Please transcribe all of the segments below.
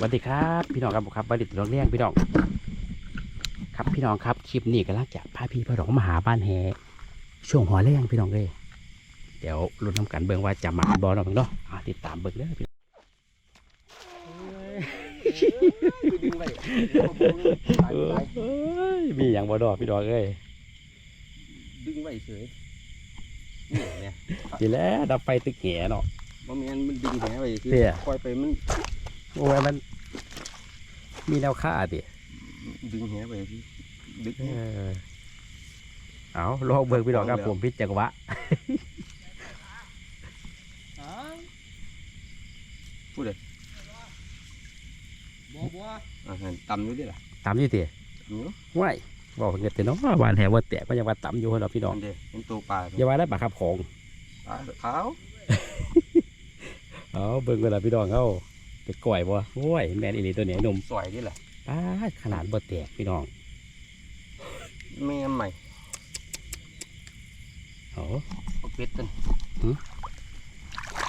สวัสดีครับ พี่น้องครับผมครับบริษัทรถเลี้ยงพี่น้อง ครับพี่น้องครับคลิปนี้กำลังจะพาพี่พ่อดอกมาหาบ้านแฮช่วงหัวแรงพี่น้องเลยเดี๋ยวรุ่นน้ำกันเบิ่งว่าจะมาบอลเราะพี่น้องอ่าติดตามเบิ่งเด้อพี่น้องดึงไปเอ้ยมีอย่างบอดอกพี่น้องเอ้ยดึงไว้เฉยนี่เนี่ยทีแล้วดับไฟตึกแหเนาะบ่แม่นมันดึงแหไว้คือเตี้ยปล่อยไปมันโอ้ยมัน มีแนวค่าดิดึงแหไว้ที่ดึงเออเอาลองเบิ่งพี่น้องครับผมพิจักวะพูดเลยบ่บ่อาหารต่ำอยู่ดิล่ะตามอยู่ติหนูว้ายบอกเงินแต่เนาะบ้านแหว่าแตกก็ยังว่าต่ำอยู่เราะพี่น้องมันเด้เป็นตัวปลาอย่าว่าได้ปากขับของปลาขาวเอาเบิ่งกันละพี่น้องเอา ไปก่อยบ่โอ้ยแมนอีหลีตัวเนี้ยหนุ่มสวยดิล่ะป้าดขนาดบ่แตกพี่น้องแม่ใหม่โอ้เอาเป็ดตันหือ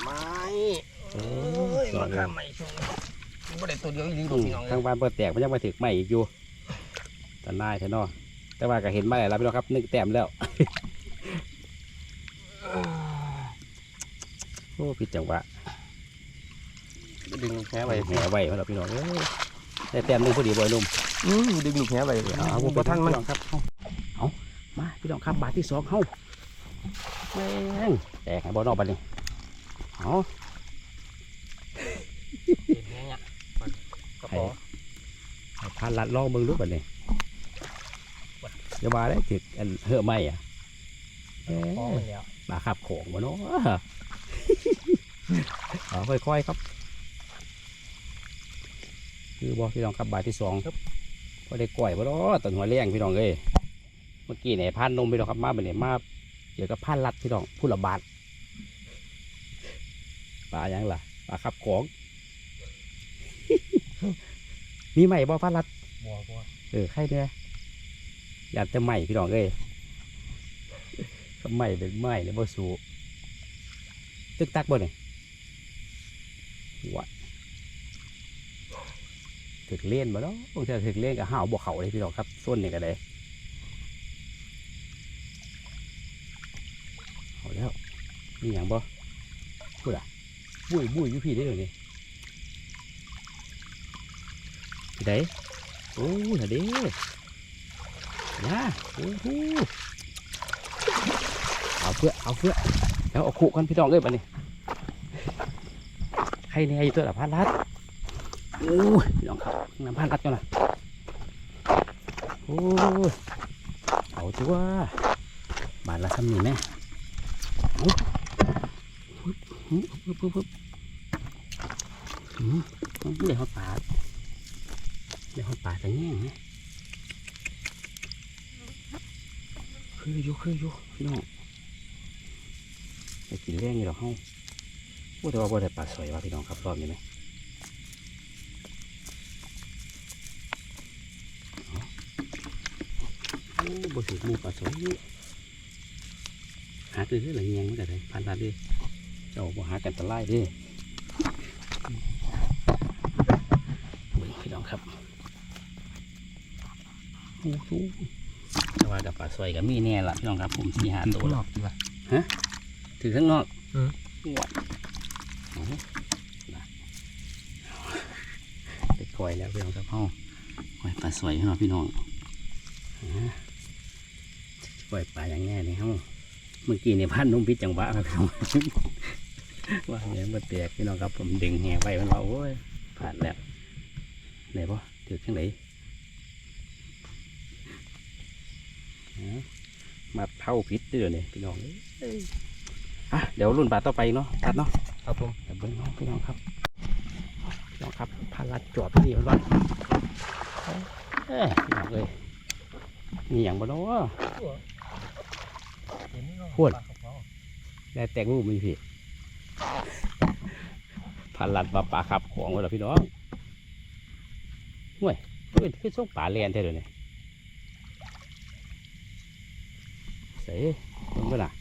ไม่โอ้เอ้ยยมาข้ามใหม่ช่วงนี้บ่ได้ตัวเดียวอีหลีดูพี่น้องทางบ้านบ่แตกมันยังมาถึกใหม่อีกอยู่ตานายแท้เนาะแต่ว่าก็เห็นมาแล้วพี่น้องครับหนึ่งแต้มแล้วโอ้ผิดจังหวะ ดึงแหแหไว้ไว้แหไว้เราพี่น้องเอ้ยได้แต้มหนึงพอดีบ่ไอ้หนุ่มอือดึงลูกแหไว้เอาเอาผมบ่ทันมันพี่น้องครับเอาเอามาพี่น้องครับบาทที่สองเฮาแม่งแตกให้บ่นอกบัดนี้เอาเห็นแหเนี่ยกระให้ป๋อให้พานลัดลองเบิ่งดูบัดนี้อย่าว่าได้ถึกอันเหือะไหมอะเอ้ป๋อยมันแล้วมาขับของบ่เนาะเอาค่อยๆครับ คือบอกพี่น้องครับบาทที่สองก็ได้ก่อยบ่เนาะตันหัวเลี้ยงพี่น้องเอ้ยเมื่อกี้เนี่ยพานนมพี่น้องครับมาบัดนี้มาเกี่ยวกับพานลัดพี่น้องผู้ละบาทปลาหยังล่ะปลาขับของมีไหมบ่พานลัดบ่บ่เออใครเนี่ยอยากจะใหม่พี่น้องเอ้ยก็ใหม่เป็นใหม่เลยบ่สูตึกตักบ่เนี่ยวัด ถึกเล่นบ่เนาะบางทีถึกเล่นกับห้าวบ่เขาเลยพี่น้องครับส้นนี่ก็ได้เอาแล้วมีอย่างบ่พูดอะบุ้ยบุ้ยอยู่พี่ได้เลยนี่ที่ไหนโอ้ยเด้นะโอ้โหเอาเพื่อเอาเพื่อแล้วเอาขู่กันพี่น้องเอ้ยบัดนี้ใครเนี่ยอยู่ตัวละพันลัด โอ้ยพี่น้องครับน้ำพันลัดกันนะโอ้ยเอาตัวบาทละซ้ำนี่แม่เอาปึ๊บปึ๊บปึ๊บปึ๊บเดี๋ยวเขาปาดเดี๋ยวเขาป่าจะแง่งนะคืออยู่คืออยู่พี่น้องไปกินแรงอยู่หรอกเฮาโอ้แต่ว่าบ่ได้ปลาสวยว่ะพี่น้องครับรอบนี้ไหมเอาโอ้ บ่ถือหมูปลาสวยนี่หาตื้อหลังแยงไม่ได้เลยพันลาดิเจ้าบ่หากันตะไลเดิพี่น้องครับโอ้โหแต่ว่ากับปลาสวยกับมีแน่ละพี่น้องครับผมสี่หาตัวหลอกดีว่ะถือข้างนอกอืมว้าวโอ้โหนะไปคอยแล้วพี่น้องครับห้องคอยปลาสวยให้เราพี่น้องอ่า ปล่อยปลาอย่างแน่เลยห้องเมื่อกี้เนี่ยพันนุ่มพิษจังหวะครับพี่น้องว่าเนี่ยมันแตกพี่น้องครับผมดึงแหไว้มันว่าโอ้ยผ่านแล้วไหนบ่ถือข้างไหนมาเท่าพิษเดือเนี่ยพี่น้องเอ้ยอะเดี๋ยวรุ่นบาทต่อไปเนาะตัดเนาะครับผมเดี๋ยวเบิ้งเนาะพี่น้องครับพี่น้องครับพาลัดจอดพี่ดีมันก่อนเอ้ยพี่น้องเลยมีอย่างบ่เนาะ พ่นแต่แต่งรูปมีพี่พันลัดปลาปลาขับของไว้แล้วพี่น้องห่วยเฮ้ยคือส่งป่าแลนเท่เดี๋ยวนี้เสยเบิ่งเบิ่งน่ะ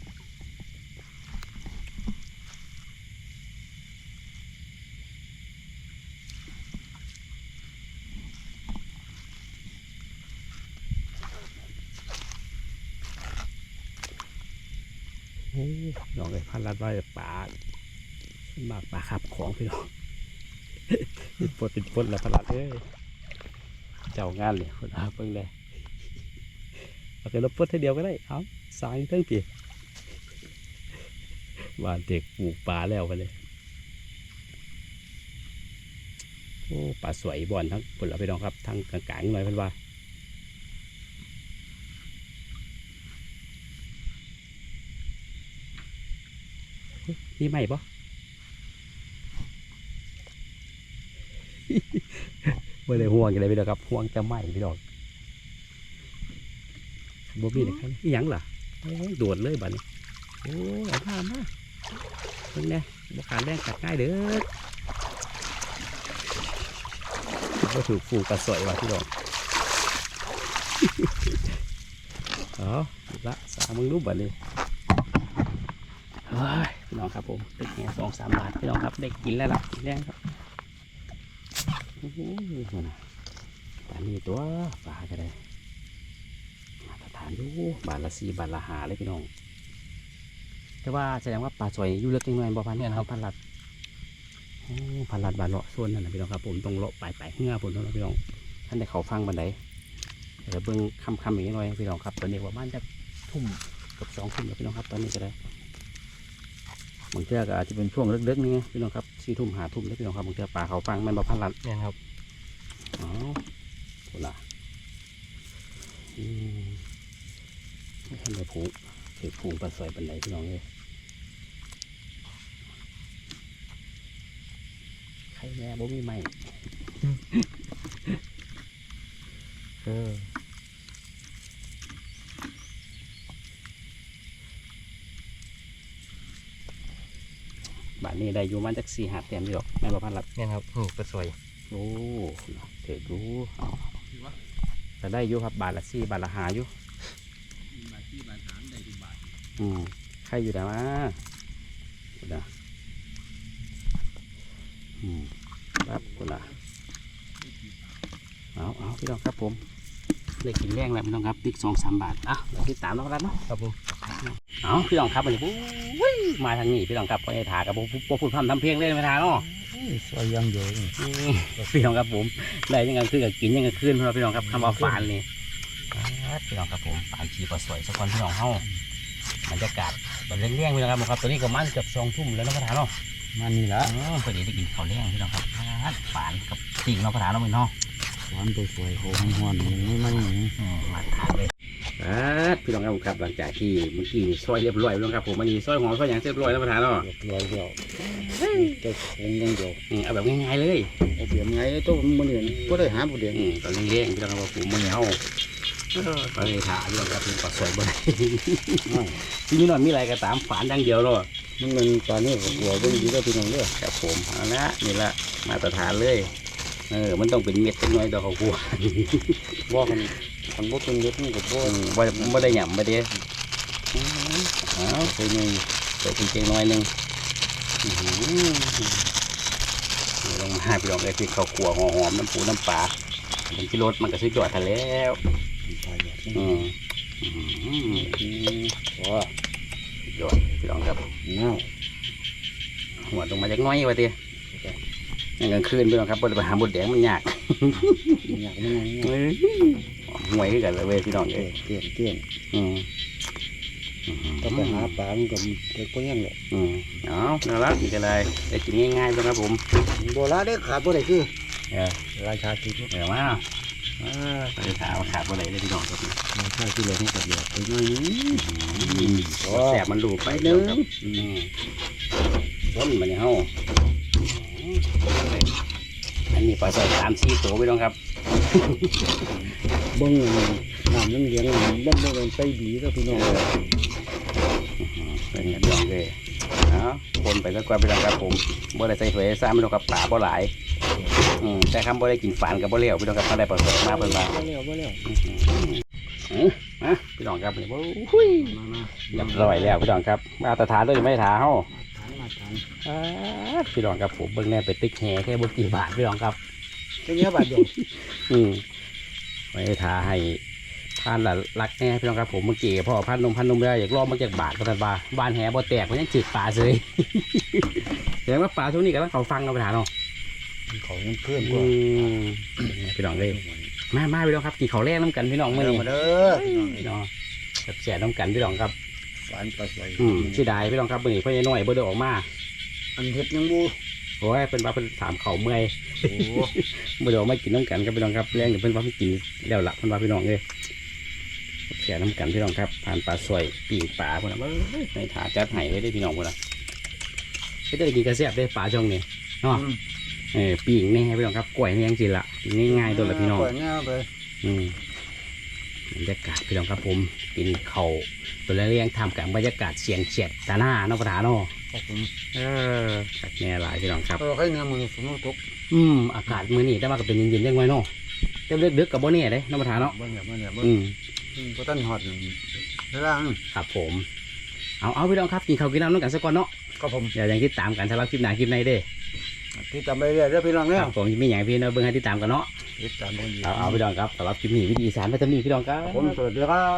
น้องเลยพันลัดไว้ปลาหมากปลาขับของพี่น้องเป็นปดเป็นปดแล้วพันลัดเอ้ยเจ้างานเลยคนอาเพิ่งเลยเอาไปลบปดทีเดียวก็ได้เอาสางเทั้งปีบ้านเด็กปลูกปลาแล้วไปเลยโอ้ปลาสวยบ่อนทั้งผลเราไปน้องครับทั้งกลางๆหน่อยเพิ่อนว่า มีไหมปะไม่ได้ห่วงอะไรพี่ดอกครับห่วงจะไหมพี่ดอกบ่มีนะครับอีหยังล่ะโอ้ยโดดเลยบัดนี้โอ้ยเอาผ้ามาเพิ่งแน่บ่ขาดแรงกัดง่ายเด้อก็ถูกฟูกระสวยว่ะพี่ดอกเอาละสามมึงรูปบัดนี้เฮ้ยพี่ น้องครับผมได้แค่สองสามบาทพี่น้องครับ ได้กินแล้วล่ะกินแรงครับโอ้โหนะปลานี่ตัวปลาก็ได้มาตรฐานดูบาทละสี่บาทละหาเลยพี่น้อง แต่ว่าแสดงว่าปลาสวยอยู่เล็กน้อยบ่พันเนี่ยครับพันลัดพันลัดบาทเลาะส่วนนั่นนะพี่น้องครับผมต้องเลาะปลายปลายเงือผมต้องพี่น้อง ท่านได้เขาฟังบันไดเดี๋ยวเบิ่งคำคำอย่างนี้หน่อยพี่น้องครับ ตอนนี้ว่าบ้านจะทุ่มกับสองทุ่มแล้วพี่น้องครับ ตอนนี้ก็ได้ บางเทื่อก็อาจจะเป็นช่วงเล็กๆนี่ไงพี่น้องครับสี่ทุ่มหาทุ่มแล้วพี่น้องครับบางเทื่อป่าเขาฟังแมันบ่พันลันเนี่ยครับอ๋อโหล่ะอืมไม่ทันได้ผูกถือผูกปลาสวยเป็นไหนพี่น้องเลยใครแม่บ่มีไหม เออบ้านนี้ ได้อยู่มันจากสี่หาเต็มพี่ดอกแม่นบ่พันลันเนี่ยครับนี่ปลาสวยโอ้เถิดรู้เอาแต่ได้อยู่ครับบาทละสี่บาทละหาอยู่บาทที่บาทสามได้ทุกบาทอืมใครอยู่แต่ว่าคุณนะอืมครับคุณนะเอาเอาพี่น้องครับผมได้กินแรงแล้วพี่น้องครับติ๊กสองสามบาทอะเดี๋ยวติดตามน้องกันเนาะครับผม เอาพี่น้องครับวันนี้ปุ้ยมาทางนี้พี่น้องครับไปถากับพวกพูดพร่ำทำเพลงเล่นไปทาเนาะสวยยังเยอะอืมพี่น้องครับผมได้ยังไงคือกับกินยังไงขึ้นพี่น้องครับคำว่าฝานนี่พี่น้องครับผมฝานชีปลาสวยสักคนพี่น้องเฮาบรรยากาศบรรเลี้ยงๆพี่น้องครับผมครับตัวนี้ก็มันเกือบสองทุ่มแล้วเนาะพระธานเนาะมานี่ละอ๋อพอดีได้กินข้าวเลี้ยงพี่น้องครับฝานกับติ่งเนาะพระธานเนาะพี่น้องหวานตัวสวยโหงหอนนี่ไม่ไม่อืมมาทานเลย พี่น้องครับผมครับหลังจากที่เมื่อกี้ซอยเรียบร้อยพี่น้องครับผมมันนี้ซอยหอมซอยหยังเรียบร้อยแล้วพระธานเนาะเดียวเดียวตัวโหงยังเดียวอืมเอาแบบง่ายๆเลยไอ้เสียมไงตัวมันเหมือนก็ได้หาบุเดียนอืมตอนเลี้ยงๆพี่น้องครับผมมันเหนียวก็เลยถามพี่น้องครับเป็นปลาสวยบ่ได้ที่นี่นอนมีอะไรก็ตามฝานอย่างเดียวเนาะมันเป็นตอนนี้หัวเป็นดีแล้วพี่น้องเด้อครับผมเอาละนี่ละมาตรฐานเลยเออมันต้องเป็นเม็ดเป็นน้อยดอกเขากลัวบอกกัน คนบ่เป็นเล็กนี่ก็บ่อืมบ่บ่ได้หยำบ่ได้อืมเอาไปหนึ่งใส่จริงๆน้อยหนึงอื้อหือนี่ลงมาพี่น้องไอ้พริกข้าวคั่วหอมๆน้ำปูน้ำปลาเป็นกิโลมันก็สุดยอดทันแล้วตายแบบอืนี้มอื้อหือโอ้สุดยอดพี่น้องครับเน่าหัวลงมาจากน้อยวะเตี้ยนั่นกลางคืนพี่น้องครับบนไปหาบดแดงมันยากอยากไม่ไงเอ้ย ห่วยคือกันเลยเว้ยพี่น้องเกเอ้ยลี่ยนเกลี่ยนอืมถ้าไปหาปลามันก็เด็กก็ยังเลยอืมเอาน่ารักนี่ก็เลยได้กินง่ายๆด้วยครับผมโบราณได้ขาดบ่ได้คือเออราชาคิดเดี๋ยวมาอ่าไปถามขาดบ่ได้เลยพี่น้องครับราชาคิดเลยให้กับเดียวไปหน่อยนึงอืมแสบมันดูไปเด้อครับอืมต้นมันนี่เฮาอืมอันนี้ปลาสอยสามสี่ตัวพี่น้องครับ เบิ้งน้ำยังเลี้ยงมันบ่เป็นไปดีแล้วพี่น้องเป็นไงพี่น้องเลยเอาคนไปแล้วก็ไปแล้วครับผมบ่ได้ใส่ถ้วยใส่ซ้ำพี่น้องกับปลาบ่หลายอืมแต่คำบ่ได้กินฝานกับบ่เลี้ยวพี่น้องครับถ้าได้ปลาสดมาเพิ่นว่าบ่แล้วบ่แล้วอือมาพี่น้องครับนี่บ่หุ้ยมามาเรียบร้อยแล้วพี่น้องครับมาตรฐานเลยไม่ได้ถาเฮาทานมาทานอ่าพี่น้องครับผมเบิ่งแน่ไปติ๊กแห่แค่บ่กี่บาทพี่น้องครับ เป็นเนี้ยบาดเดียวอืมไม่ทาให้ทานละรักแน่พี่น้องครับผมเมื่อกี้พ่อพันนมพันนมได้อยากลองมาจากบาทก็ตัดบาบานแหบ่แตกมันยังจืดปลาเลยแสดงว่าปลาช่วงนี้กำลังเขาฟังเราไปหาเนาะเขาเพื่อนอืก็มพี่น้องเลยมามาพี่น้องครับกินข้าแรกน้ำกันพี่น้องเมื่อเด้อนี้มาเด้อพี่น้องแฉน้ำกันพี่น้องครับหวานปลาใสอืมที่ใดพี่น้องครับเมื่อนี้พ่อใหญ่น้อยบ่ได้ออกมาอันเห็ดยังบู โอ้ยเป็นว่าเป็นถามเขาเมื่อยโอ้บ่ได้ออกมากินน้ำกันครับพี่น้องครับแรงเดี๋ยวเป็นว่าไม่กินแล้วละเพิ่นว่าพี่น้องเลยแฉะน้ำกันพี่น้องครับผ่านปลาสวยปีกปลาพวกนั้นเอ้ยในถาจัดไห้ไว้ได้พี่น้องพวกนั้นก็จะได้กินกระเสียบได้ปลาช่องนี้เนาะเออปีกแน่พี่น้องครับกล้วยนี่ยังกินละกินง่ายๆตัวละพี่น้องปล่อยง่ายไปอืมบรรยากาศพี่น้องครับผมกินเขาวตัวเรียงทำกับบรรยากาศเสียงเฉียดตาหน้าเนาะประธานเนาะ ครับผมเออกัดแน่หลายพี่น้องครับเราให้เนื้อมือสมมติตกอืมอากาศมื้อนี้แต่ว่าก็เป็นเย็นๆจังไว้เนาะแต่เดึกๆกับบ่แน่เด้เนาะประธานเนาะเบิ่งเนี่ยเบิ่งเนี่ยเบิ่งอืมก็ต้นหอดแล้วล่างครับผมเอาเอาพี่น้องครับกินข้าวกินน้ำน้ำกันสักก่อนเนาะก็ผมอย่าอย่างที่ตามกันสำหรับคลิปหน้าคลิปในเด้ที่จำไปเรื่อยเด้อพี่น้องเนี่ยครับผมมีอย่างพี่น้องเบิ่งให้ติดตามกันเนาะติดตามกันอยู่เอาเอาพี่น้องครับสำหรับคลิปนี้วิธีสารประจำนี้พี่น้องครับผมสวัสดีครับ